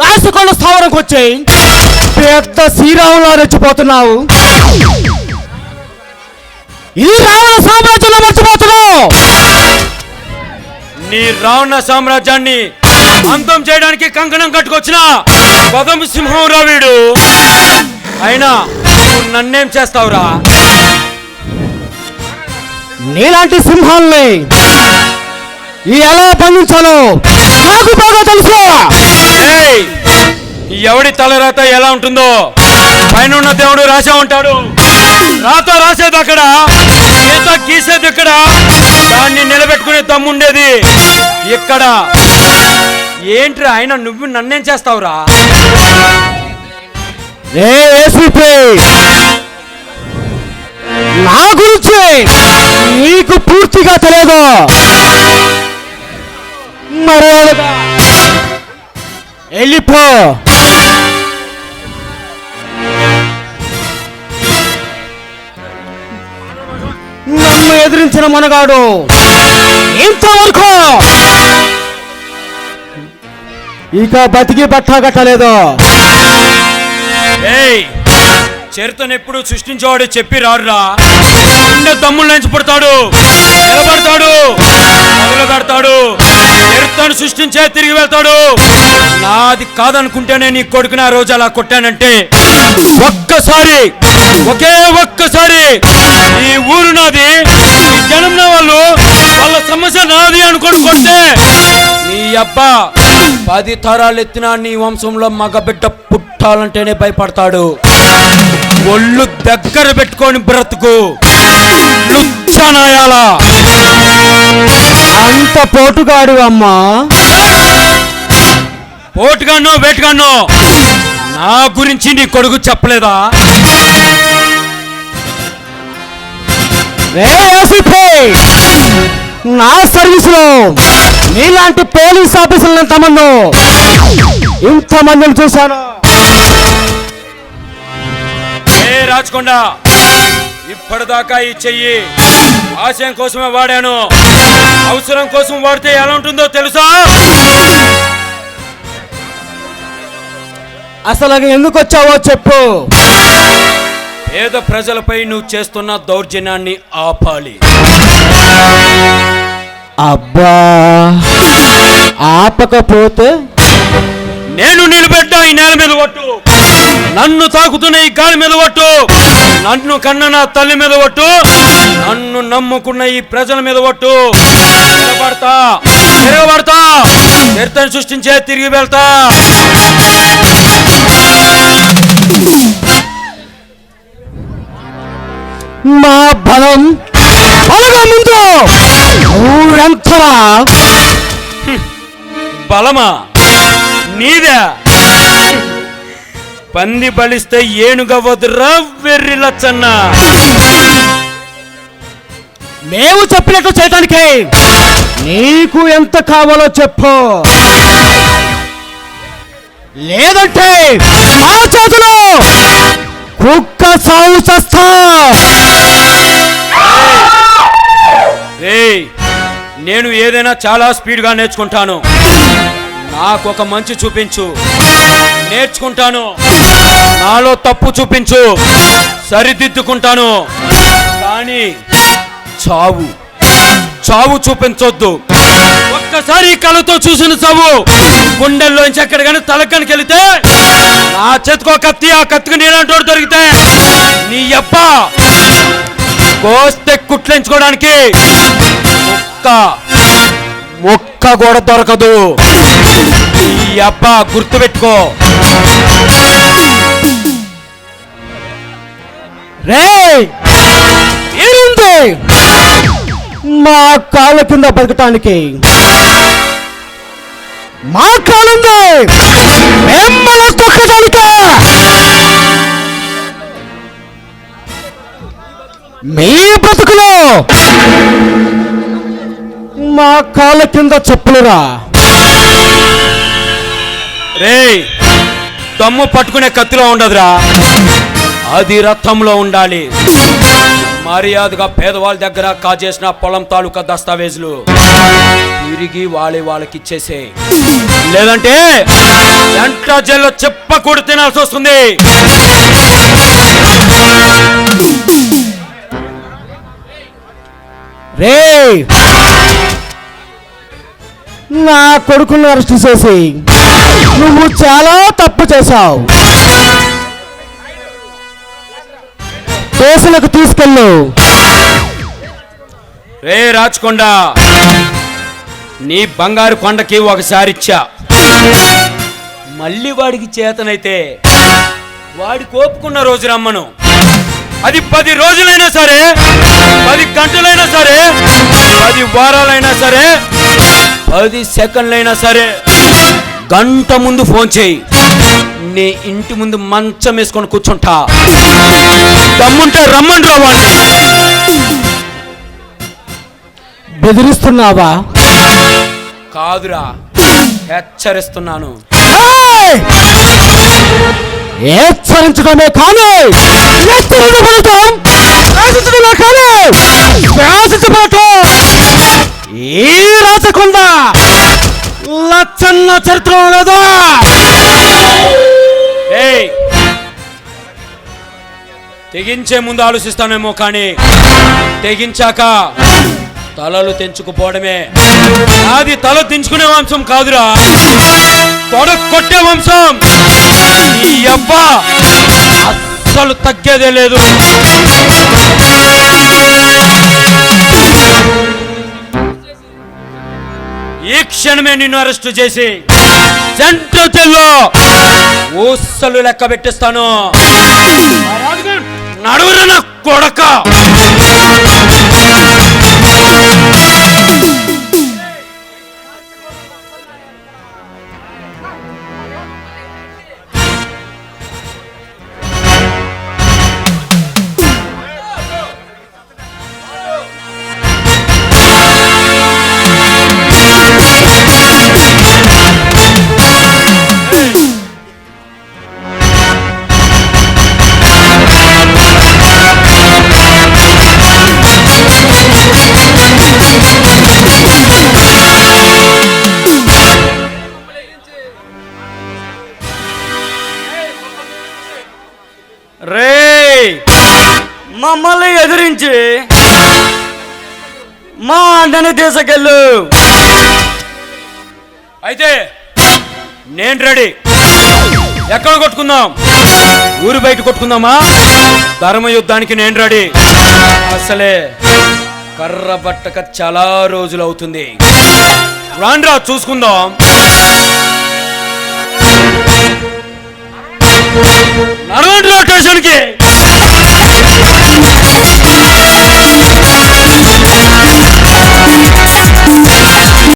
రాసుకొండ స్థావరంకి వచ్చాయి. పెద్ద శ్రీరాములా రెచ్చిపోతున్నావు. ఈ రావణ సామ్రాజ్యంలో మర్చిపోతున్నావు. నీ రావణ సామ్రాజ్యాన్ని అంతం చేయడానికి కంకణం కట్టుకొచ్చిన పదం సింహం రా వీడు. అయినా నన్నేం చేస్తావురా? నీలాంటి సింహాల్ని ఎలా బంధించాలో నాకు బాగా తెలుసు! ఎవడి తలరాత ఎలా ఉంటుందో? పైన ఉన్న దేవుడు రాసే ఉంటాడు. రాత రాసేది అక్కడ గీత గీసేది ఇక్కడ. దాన్ని నిలబెట్టుకునే దమ్ముండేది ఇక్కడ. ఏంట్రా ఆయన నువ్వు నన్నేం చేస్తావురా? నా గురించి నీకు పూర్తిగా తెలియదు. మర్యాదగా. వెళ్ళిపో. నన్ను ఎదిరించిన మనగాడు ఇంతవరకు ఇక బతికి బట్టా కట్టలేదు. ఏయ్ ఎప్పుడు సృష్టించేవాడు చెప్పి రారురా. ఉండే తమ్ముళ్ళ నుంచి పుడతాడు నిలబడతాడు మొదలు పెడతాడు చరిత్రను సృష్టించే తిరిగి వెళ్తాడు. నాది కాదనుకుంటేనే నీ కొడుకుని ఆ రోజు అలా కొట్టానంటే. ఒక్కసారి ఒకే ఒక్కసారి ఈ ఊరు నాది ఈ జనం నా వాళ్ళు వాళ్ళ సమస్య నాది అనుకోని కొట్టే నీ అబ్బా పది తరాలు ఎత్తినా నీ వంశంలో మగబిడ్డ పుట్టాలంటేనే భయపడతాడు. ఒళ్ళు దగ్గర పెట్టుకొని బ్రతుకు. లుచ్చనాయాల అంత పోటుగాడు అమ్మా. పోటుగానో వేటుగానో నా గురించి నీ కొడుకు చెప్పలేదా? నా సర్వీస్లో నీలాంటి పోలీస్ ఆఫీసులను ఎంతమంది ఇంతమందిని చూశాను. ఏ రాచకొండ ఇప్పటిదాకా ఈ చెయ్యి ఆశయం కోసమే వాడాను. అవసరం కోసం వాడితే ఎలా ఉంటుందో తెలుసా? అసలు ఎందుకు వచ్చావో చెప్పు. పేద ప్రజలపై నువ్వు చేస్తున్న దౌర్జన్యాన్ని ఆపాలి. అబ్బా! ఆపకపోతే? నేను నిలబెట్టా ఈ నేల మీద ఒట్టు. నన్ను తాకుతున్న ఈ గాలి మీద ఒట్టు. నన్ను కన్న నా తల్లి మీద ఒట్టు. నన్ను నమ్ముకున్న ఈ ప్రజల మీద ఒట్టు. నిలబడతా తిరగబడతా చరిత్రను సృష్టించే తిరిగి వెళ్తా. మా బలం బలగా ముందు. ఊరంతరా? బలమా? నీదే. పంది బలిస్తే ఏనుగవదురా వెర్రి లచ్చన్న. మేము చెప్పినట్టు చేయటానికి. నీకు ఎంత కావాలో చెప్పు. లేదంటే మా చేతులు కుక్క సాగు చేస్తా. నేను ఏదైనా చాలా స్పీడ్గా నేర్చుకుంటాను. నాకు ఒక మంచి చూపించు. నేర్చుకుంటాను. నాలో తప్పు చూపించు. సరిదిద్దుకుంటాను. కానీ చావు. చావు చూపించొద్దు. ఒక్కసారి ఈ కళ్ళతో చూసిన చావు. గుండెల్లోంచి ఎక్కడికైనా తలకనికి వెళితే నా చేతికో కత్తి ఆ కత్తికి నేనంటోడు దొరికితే నీ అప్ప కోస్తే కుట్లించుకోవడానికి ఒక్క ఒక్క కూడా దొరకదు. అబ్బా గుర్తుపెట్టుకో. రే ఏముంది మా కాళ్ళ కింద బతకటానికి మా కాలుంది మిమ్మల్ని తొక్కటానికి మీ బ్రతుకులో మా కాళ్ళ కింద చెప్పులురా. రేయ్ దమ్ము పట్టుకునే కత్తిలో ఉండదురా. అది రథంలో ఉండాలి. మర్యాదగా పేదవాళ్ళ దగ్గర కాజేసిన పొలం తాలూకా దస్తావేజులు తిరిగి వాళ్ళే వాళ్ళకి ఇచ్చేసే లేదంటే ఎంత కలకత్తా జైల్లో చెప్ప కూడా తినాల్సి వస్తుంది. రే నా కొడుకుని అరెస్ట్ చేసి నువ్వు చాలా తప్పు చేశావు. కేసులకు తీసుకెళ్ళు. రే రాచకొండ నీ బంగారు కొండకి ఒకసారి ఇచ్చా. మళ్ళీ వాడికి చేతనైతే వాడి కోపుకున్న రోజు రమ్మను. అది పది రోజులైనా సరే పది గంటలైనా సరే పది వారాలైనా సరే పది సెకండ్లైనా సరే. గంట ముందు ఫోన్ చేయి. నీ ఇంటి ముందు మంచం వేసుకొని కూర్చుంటా. దమ్ముంటే రమ్మంటారా వాడిని బెదిరిస్తున్నావా? కాదురా హెచ్చరిస్తున్నాను! హెచ్చరించడమే కానీ హెచ్చరించబడటం శాసించడమే కానీ శాసించబడటం ఈ రాచకుండా లచ్చన్న చరిత్ర లేదా తెగించే ముందు ఆలోచిస్తానేమో కానీ తెగించాక తలలు తెంచుకుపోవడమే. అది తల తెంచుకునే వంశం కాదురా. తొడ కొట్టే వంశం. ఈ అబ్బ అస్సలు తగ్గేదే లేదు. ఈ క్షణమే నిన్ను అరెస్ట్ చేసి సెంట్రల్ జైల్లో ఊసలు లెక్క పెట్టిస్తాను. నడువురా నా కొడక! మమ్మల్ని ఎదిరించి మా అన్నని తీసుకెళ్ళు. అయితే నేను రెడీ. ఎక్కడ కొట్టుకుందాం? ఊరు బయట కొట్టుకుందామా? ధర్మ యుద్ధానికి నేను రెడీ. అసలే కర్ర బట్టక చాలా రోజులు అవుతుంది రాండ్రా చూసుకుందాం. నడవండి స్టేషన్కి.